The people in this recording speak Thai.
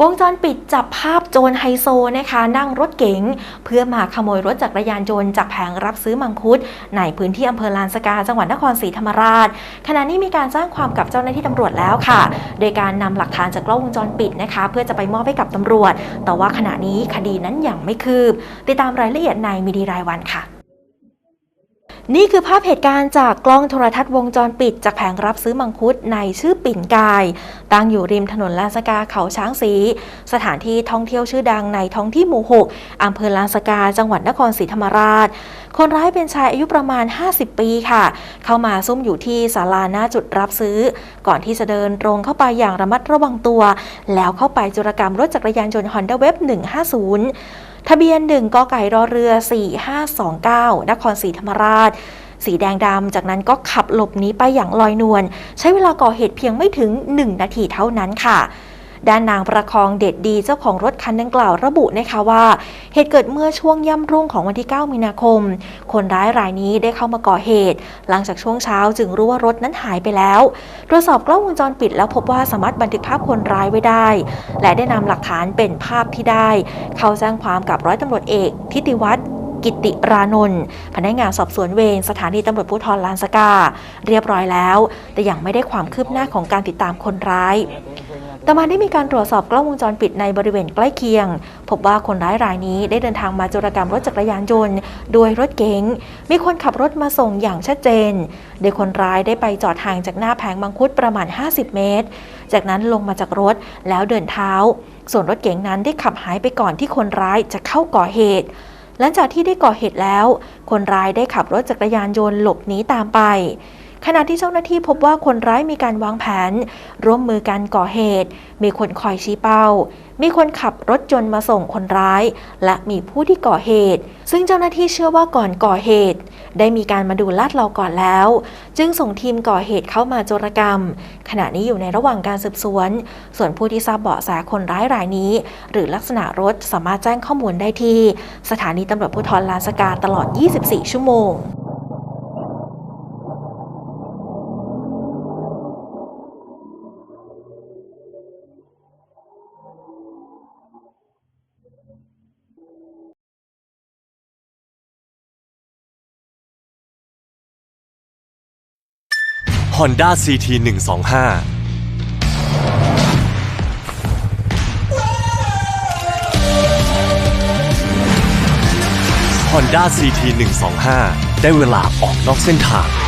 วงจรปิดจับภาพโจรไฮโซนะคะ นั่งรถเก๋งเพื่อมาขโมยรถจักรยานยนต์จากแผงรับซื้อมังคุด ในพื้นที่อำเภอลานสกาจังหวัดนครศรีธรรมราช ขณะนี้มีการแจ้งความกับเจ้าหน้าที่ตำรวจแล้วค่ะ โดยการนำหลักฐานจากกล้องวงจรปิดนะคะ เพื่อจะไปมอบให้กับตำรวจ แต่ว่าขณะนี้คดีนั้นยังไม่คืบ ติดตามรายละเอียดในมีดีรายวันค่ะ นี่คือภาพเหตุการณ์จากกล้องโทรทัศน์วงจรปิด จากแผงรับซื้อมังคุดในชื่อปิ่นกาย ตั้งอยู่ริมถนนลานสกาเขาช้างสี สถานที่ท่องเที่ยวชื่อดังในท้องที่หมู่6อำเภอลานสกาจังหวัดนครศรีธรรมราช คนร้ายเป็นชายอายุประมาณ 50 ปีค่ะ เข้ามาซุ่มอยู่ที่ศาลาหน้าจุดรับซื้อ ก่อนที่จะเดินตรงเข้าไปอย่างระมัดระวังตัว แล้วเข้าไปจุรกรรมรถจักรยานยนต์ Honda Web 150 ทะเบียน 1กไก่รอเรือ 4529 นครศรีธรรมราช สีแดงดำ จากนั้นก็ขับหลบหนีไปอย่างลอยนวล ใช้เวลาก่อเหตุเพียงไม่ถึง 1 นาทีเท่านั้นค่ะ ด้านนางประคองเด็ดดีเจ้าของรถคันดังกล่าวระบุนะคะว่า เหตุเกิดเมื่อช่วงย่ำรุ่งของวันที่ 9 มีนาคม คนร้ายรายนี้ได้เข้ามาก่อเหตุ หลังจากช่วงเช้าจึงรู้ว่ารถนั้นหายไปแล้ว ตรวจสอบกล้องวงจรปิดแล้วพบว่าสามารถบันทึกภาพคนร้ายไว้ได้ และได้นำหลักฐานเป็นภาพที่ได้ เข้าแจ้งความกับร้อยตำรวจเอก ทิติวัฒน์กิติรานนท์พนักงานสอบสวนเวรสถานีตำรวจภูธรลานสกา เรียบร้อยแล้ว แต่ยังไม่ได้ความคืบหน้าของการติดตามคนร้าย ต่อมาได้มีการตรวจสอบกล้องวงจรปิดในบริเวณใกล้เคียง พบว่าคนร้ายรายนี้ได้เดินทางมาโจรกรรมรถจักรยานยนต์โดยรถเก๋ง มีคนขับรถมาส่งอย่างชัดเจน โดยคนร้ายได้ไปจอดห่างจากหน้าแผงมังคุดประมาณ 50 เมตร จากนั้นลงมาจากรถแล้วเดินเท้า ส่วนรถเก๋งนั้นได้ขับหายไปก่อนที่คนร้ายจะเข้าก่อเหตุ หลังจากที่ได้ก่อเหตุแล้ว คนร้ายได้ขับรถจักรยานยนต์หลบหนีตามไป ขณะที่เจ้าหน้าที่พบว่าคนร้ายมีการวางแผน ร่วมมือกันก่อเหตุ มีคนคอยชี้เป้า มีคนขับรถยนมาส่งคนร้าย และมีผู้ที่ก่อเหตุ ซึ่งเจ้าหน้าที่เชื่อว่าก่อนก่อเหตุ ได้มีการมาดูลาดเราก่อนแล้ว จึงส่งทีมก่อเหตุเข้ามาโจรกรรม ขณะนี้อยู่ในระหว่างการสืบสวน ส่วนผู้ที่ทราบเบาะแสคนร้ายรายนี้ หรือลักษณะรถสามารถแจ้งข้อมูลได้ที่ สถานีตำรวจภูธรลานสกาตลอด 24 ชั่วโมง Honda CT 125ฮอนด้าซีที125 ได้เวลาออกนอกเส้นทาง